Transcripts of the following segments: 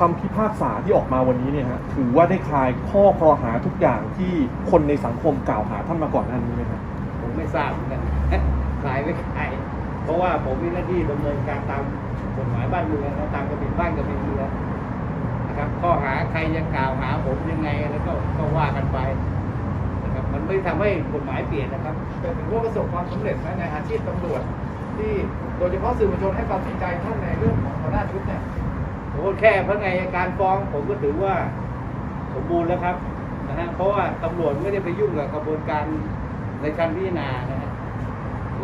คำพิพากษาที่ออกมาวันนี้เนี่ยฮะถือว่าได้คลายข้อกล่าวหาทุกอย่างที่คนในสังคมกล่าวหาท่านมาก่อนหน้านี้ไหมครับผมไม่ทราบเหมือนกันขายไม่ขายเพราะว่าผมมีหน้าที่ดำเนินการตามกฎหมายบ้านเมืองและตามกระเบียนบ้านกระเบียนเมืองนะครับข้อหาใครจะกล่าวหาผมยังไงแล้วก็ก็ว่ากันไปนะครับมันไม่ทำให้กฎหมายเปลี่ยนนะครับแต่ถือว่าประสบความสำเร็จไหมในอาชีพตำรวจ ที่โดยเฉพาะสื่อมวลชนให้ความสนใจท่านในเรื่องของหัวหน้าชุดเนี่ย โอ้แค่พนักงานการฟ้อง ผมก็ถือว่าสมบูรณ์แล้วครับนะฮะเพราะว่าตำรวจไม่ได้ไปยุ่งกับกระบวนการในชั้นพิจารณานะฮะ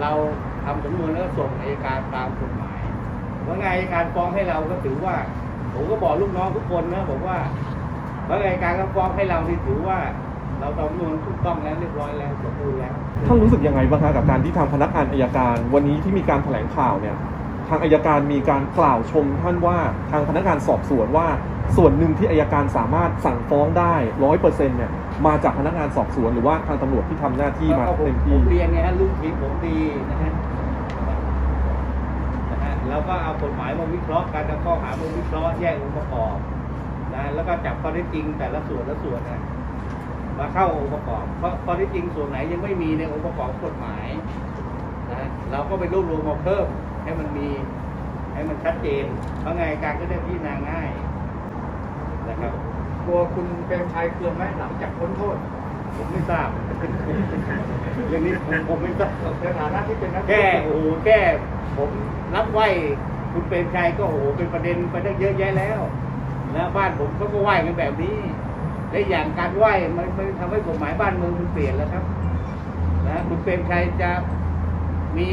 เราทำสำนวนแล้วส่งอัยการตามกฎหมายพนักงานการฟ้องให้เราก็ถือว่า ผมก็บอกลูกน้องทุกคนนะบอกว่าพนักงานการก็ฟ้องให้เรานี่ถือว่าเราทำสำนวนถูกต้องแล้วเรียบร้อยแล้วสมบูรณ์แล้วท่านรู้สึกยังไงบ้างคะกับการที่ทางพนักงานอายการ วันนี้ที่มีการแถลงข่าวเนี่ย ทางอายการมีการกล่าวชมท่านว่าทางพนักงานสอบสวนว่า ส่วนหนึ่งที่อายการสามารถสั่งฟ้องได้ร้อยเปอร์เซ็นต์เนี่ยมาจากพนักงานสอบสวนหรือว่าทางตำรวจที่ทำหน้าที่มาก็ผมเต็มผที่ มเรียนไงฮะลูกทีมผมดีนะฮะนะฮะแล้วก็เอากฎหมายมาวิเคราะห์การเอาข้อหามาวิเคราะห์แยกองค์ประกอบนะแล้วก็จับข้อเท็จจริงแต่ละส่วนละส่วนนะมาเข้าองค์ประกอบเพราะข้อเท็จจริงส่วนไหนยังไม่มีในองค์ประกอบกฎหมายนะเราก็ไปรวบรวมมาเพิ่มให้มันมีให้ มันชัดเจน เพราะไงการก็ได้พิจารณาง่ายนะครับกลัวคุณเปรมชัยเคืองไหมหลังจากพ้นโทษ ผมไม่ทราบเรื่องนี้ผมผมไม่ทราบในฐานะที่เป็นนักแค่โอ้โหแค่ผมรับไหวคุณเปรมชัยก็โอ้โหเป็นประเด็นไปได้เยอะแยะแล้วแล้วบ้านผมเขาก็ไหวกันแบบนี้และอย่างการไหวมันมันทำให้กฎหมายบ้านเมืองมันเปลี่ยนแล้วครับนะคุณเปรมชัยจะ มี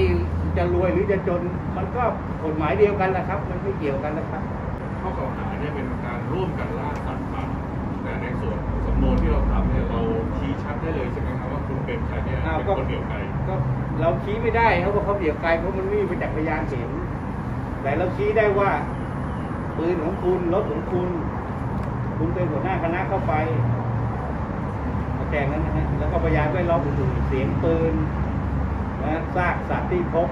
จะรวยหรือจะจน มันก็กฎหมายเดียวกันแหละครับ มันไม่เกี่ยวกันนะครับข้อกล่าวหาเนี่ยเป็นการร่วมกันล่าสัตว์ป่าแต่ในส่วนสำนวนที่เราทำเนี่ยเราชี้ชัดได้เลยใช่ไหมครับว่าคุณเป็นใครเนี่ยอ้าวเป็นก็คนเดียวกันก็เราชี้ไม่ได้เขาบอกเขาเดี่ยวไกลเพราะมันไม่มีประจักษ์พยานเห็นแต่เราชี้ได้ว่าปืนของคุณรถของคุณ คุณเป็นหัวหน้าคณะเข้าไปแจ้งนั้นนะฮะแล้วก็พยานแวดล้อมอื่นๆเสียงปืน นะซากสัตว์ที่พบ